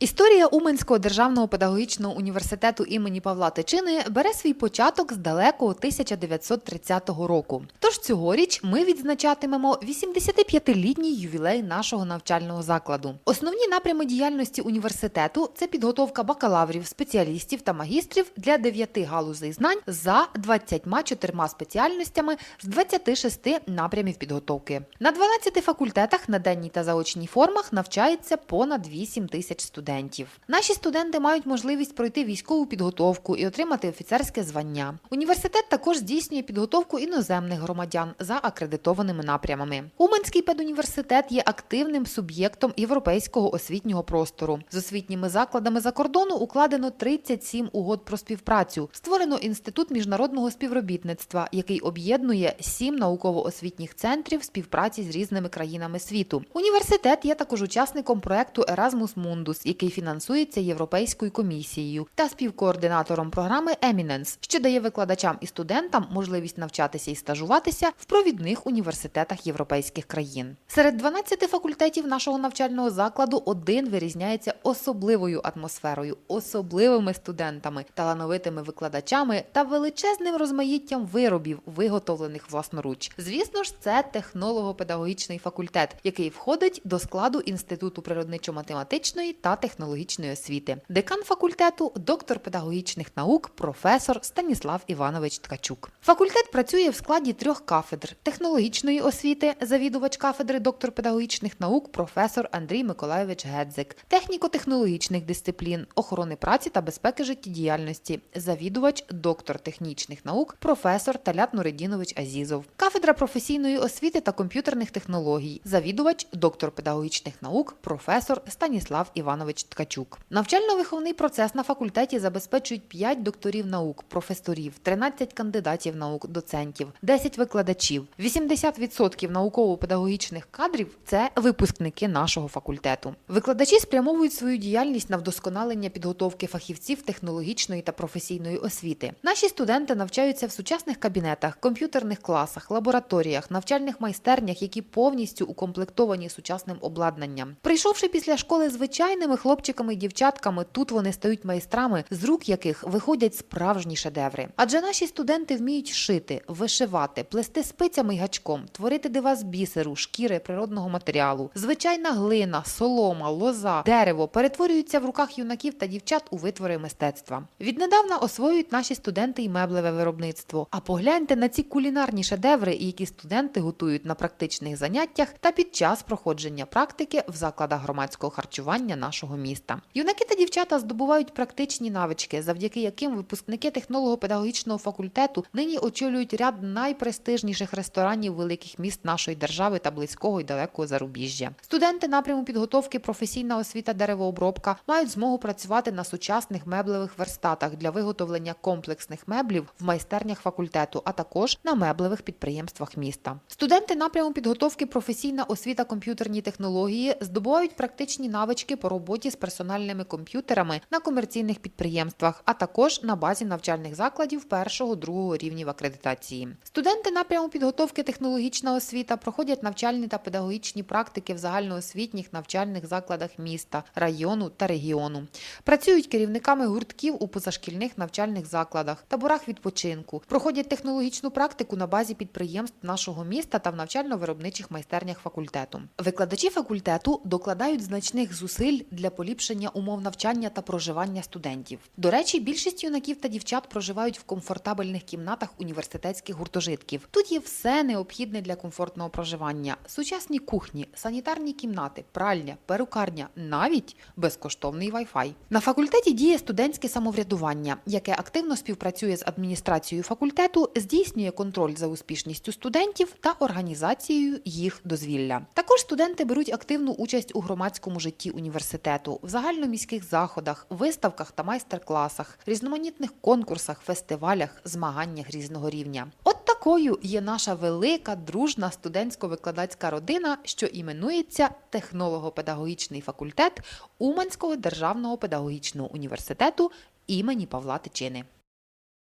Історія Уманського державного педагогічного університету імені Павла Тичини бере свій початок з далекого 1930 року. Тож цьогоріч ми відзначатимемо 85-літній ювілей нашого навчального закладу. Основні напрями діяльності університету це підготовка бакалаврів, спеціалістів та магістрів для 9 галузей знань за 24 спеціальностями з 26 напрямів підготовки. На 12 факультетах на денній та заочній формах навчається понад 8 тисяч студентів. Наші студенти мають можливість пройти військову підготовку і отримати офіцерське звання. Університет також здійснює підготовку іноземних громадян за акредитованими напрямами. Уманський педуніверситет є активним суб'єктом європейського освітнього простору. З освітніми закладами за кордону укладено 37 угод про співпрацю. Створено інститут міжнародного співробітництва, який об'єднує сім науково-освітніх центрів співпраці з різними країнами світу. Університет є також учасником проекту Erasmus Mundus, який фінансується Європейською комісією, та співкоординатором програми Eminence, що дає викладачам і студентам можливість навчатися і стажуватися в провідних університетах європейських країн. Серед 12 факультетів нашого навчального закладу один вирізняється особливою атмосферою, особливими студентами, талановитими викладачами та величезним розмаїттям виробів, виготовлених власноруч. Звісно ж, це технолого-педагогічний факультет, який входить до складу Інституту природничо-математичної та технологічної освіти. Декан факультету, доктор педагогічних наук, професор Станіслав Іванович Ткачук. Факультет працює в складі трьох кафедр: технологічної освіти, завідувач кафедри, доктор педагогічних наук, професор Андрій Миколайович Гедзик, техніко-технологічних дисциплін, охорони праці та безпеки життєдіяльності, завідувач, доктор технічних наук, професор Талят Нуредінович Азізов, кафедра професійної освіти та комп'ютерних технологій, завідувач, доктор педагогічних наук, професор Станіслав Іванович Ткачук. Навчально-виховний процес на факультеті забезпечують 5 докторів наук, професорів, 13 кандидатів наук, доцентів, 10 викладачів. 80% науково-педагогічних кадрів це випускники нашого факультету. Викладачі спрямовують свою діяльність на вдосконалення підготовки фахівців технологічної та професійної освіти. Наші студенти навчаються в сучасних кабінетах, комп'ютерних класах, лабораторіях, навчальних майстернях, які повністю укомплектовані сучасним обладнанням. Прийшовши після школи звичайними хлопчиками і дівчатками, тут вони стають майстрами, з рук яких виходять справжні шедеври. Адже наші студенти вміють шити, вишивати, плести спицями й гачком, творити дива з бісеру, шкіри природного матеріалу. Звичайна глина, солома, лоза, дерево перетворюються в руках юнаків та дівчат у витвори мистецтва. Віднедавна освоюють наші студенти й меблеве виробництво. А погляньте на ці кулінарні шедеври, які студенти готують на практичних заняттях та під час проходження практики в закладах громадського харчування нашого міста. Юнаки та дівчата здобувають практичні навички, завдяки яким випускники технолого-педагогічного факультету нині очолюють ряд найпрестижніших ресторанів великих міст нашої держави та близького і далекого зарубіжжя. Студенти напряму підготовки професійна освіта деревообробка мають змогу працювати на сучасних меблевих верстатах для виготовлення комплексних меблів в майстернях факультету, а також на меблевих підприємствах міста. Студенти напряму підготовки професійна освіта комп'ютерні технології здобувають практичні навички по роботі з персональними комп'ютерами на комерційних підприємствах, а також на базі навчальних закладів першого другого рівнів акредитації. Студенти напряму підготовки технологічна освіта проходять навчальні та педагогічні практики в загальноосвітніх навчальних закладах міста, району та регіону. Працюють керівниками гуртків у позашкільних навчальних закладах, таборах відпочинку, проходять технологічну практику на базі підприємств нашого міста та в навчально-виробничих майстернях факультету. Викладачі факультету докладають значних зусиль для поліпшення умов навчання та проживання студентів. До речі, більшість юнаків та дівчат проживають в комфортабельних кімнатах університетських гуртожитків. Тут є все необхідне для комфортного проживання: сучасні кухні, санітарні кімнати, пральня, перукарня, навіть безкоштовний Wi-Fi. На факультеті діє студентське самоврядування, яке активно співпрацює з адміністрацією факультету, здійснює контроль за успішністю студентів та організацією їх дозвілля. Також студенти беруть активну участь у громадському житті університету, в загальноміських заходах, виставках та майстер-класах, різноманітних конкурсах, фестивалях, змаганнях різного рівня. От такою є наша велика дружна студентсько-викладацька родина, що іменується технолого-педагогічний факультет Уманського державного педагогічного університету імені Павла Тичини.